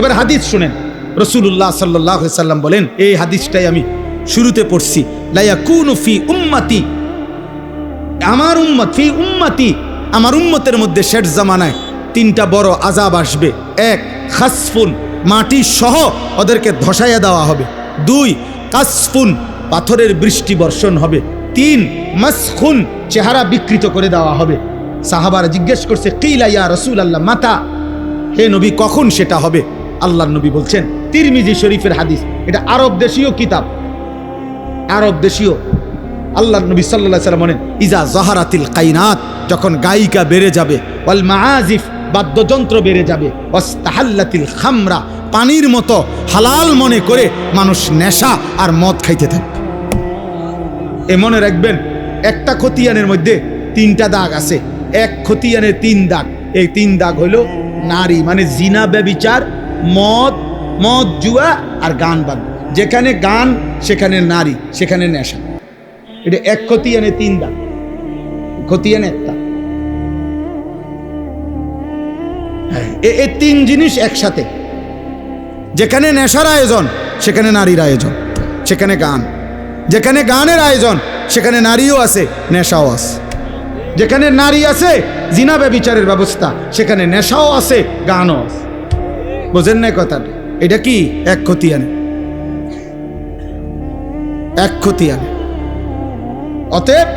এবার হাদিস শুনেন। রসুল্লাহ সাল্লাহ সাল্লাম বলেন, এই হাদিসটাই আমি শুরুতে পড়ছি। লাইয়া কুন উম্মাতি, আমার উম্মত, ফি উম্মাতি, আমার উম্মতের মধ্যে শেষ জামানায় তিনটা বড় আজাব আসবে। এক, খাসফুন, মাটি সহ ওদেরকে ধসাইয়া দেওয়া হবে। দুই, কাসফুন, পাথরের বৃষ্টি বর্ষণ হবে। তিন, মাসখুন, চেহারা বিকৃত করে দেওয়া হবে। সাহাবার জিজ্ঞেস করছে, কিলা ইয়া রসুল আল্লাহ মাতা? হে নবী, কখন সেটা হবে? আল্লাহ নবী বলছেন, তিরমিজি শরীফের হাদিস, এটা আরব দেশীয় কিতাব। আরব দেশীয়। আল্লাহ নবী সাল্লাহ সাল্লাম বলেন, ইজা জহারাতিল কাইনাত যখন গায়িকা বেড়ে যাবে, ওয়াল মাআজিফ বাদ্যযন্ত্র বেড়ে যাবে, ওয়াস্তাহাল্লাতিল খামরা পানির মতো হালাল মনে করে মানুষ নেশা আর মদ খাইতে থাকবে এ মনে রাখবেন, একটা খতিয়ানের মধ্যে তিনটা দাগ আছে। এক খতিয়ানের তিন দাগ। এই তিন দাগ হলো নারী মানে জিনা, ব্যবিচার মদ মদ, জুয়া আর গান বাদ যেখানে গান, সেখানে নারী, সেখানে নেশা। এটা এক খতিয়ানে তিন দাগ খতিয়ানে একটা। এ তিন জিনিস একসাথে। যেখানে নেশার আয়োজন, সেখানে নারীর আয়োজন, সেখানে গান। যেখানে গানের আয়োজন, সেখানে নারীও আছে, নেশাও আছে। যেখানে নারী আছে, জিনা ব্যবিচারের ব্যবস্থা, সেখানে নেশাও আছে, গানও আছে। বোঝেন না কথাটা। এটা কি? এক খতিয়ানে। এক খতিয়ানে। অতএব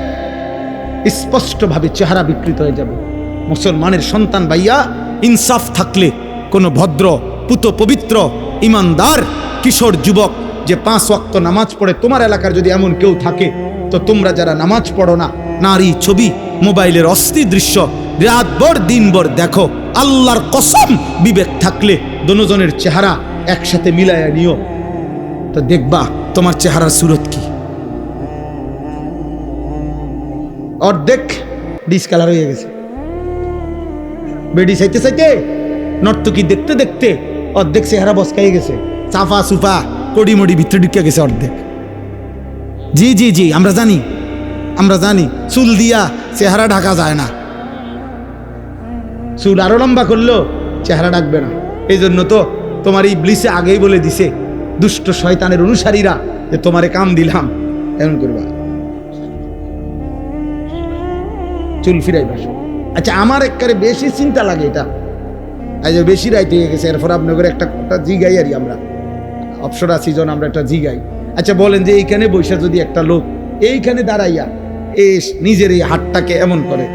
স্পষ্টভাবে চেহারা বিকৃত হয়ে যাবে। মুসলমানের সন্তান ভাইয়া, ইনসাফ থাকলে কোনো ভদ্র, পুত পবিত্র, ইমানদার, কিশোর যুবক যে পাঁচ ওয়াক্ত নামাজ পড়ে, তোমার এলাকার যদি এমন কেউ থাকে, তো তোমরা যারা নামাজ পড়ো না, নারী ছবি, মোবাইলের অস্থির দৃশ্য রাতভর, দিনভর দেখো, আল্লাহর কসম বিবেক থাকলে দনোজনের চেহারা একসাথে মিলাইয়া নিও। তো দেখবা, তোমার চেহারার সুরত কি? অর্ধেক ডিসকালার হয়ে গেছে। বেডি চাইতে চাইতে নর্তকি দেখতে দেখতে অর্ধেক চেহারা বসকাই গেছে। চাফা সুফা, কড়ি মড়ি ভিতরে ঢুকে গেছে অর্ধেক। জি জি জি, আমরা জানি আমরা জানি, চুল দিয়া চেহারা ঢাকা যায় না। চুল আরও লম্বা করলেও চেহারা ডাকবে না। এই জন্য তো তোমার এই ব্লিসে আগেই বলে দিছে, দুষ্ট শয়তানের অনুসারীরা যে তোমারে কাম দিলাম। এমন করবা চুল ফিরাই বাসো আচ্ছা আমার একবারে বেশি চিন্তা লাগে এটা। আজ বেশি রাইতে হয়ে গেছে, এরপর আপনাদের একটা একটা জিগাই আরি আমরা। অপসরা সিজন আমরা একটা জিগাই। আচ্ছা বলেন যে এইখানে বৈশা যদি একটা লোক, এইখানে দাঁড়াইয়া এ নিজের এই হাতটাকে এমন করে।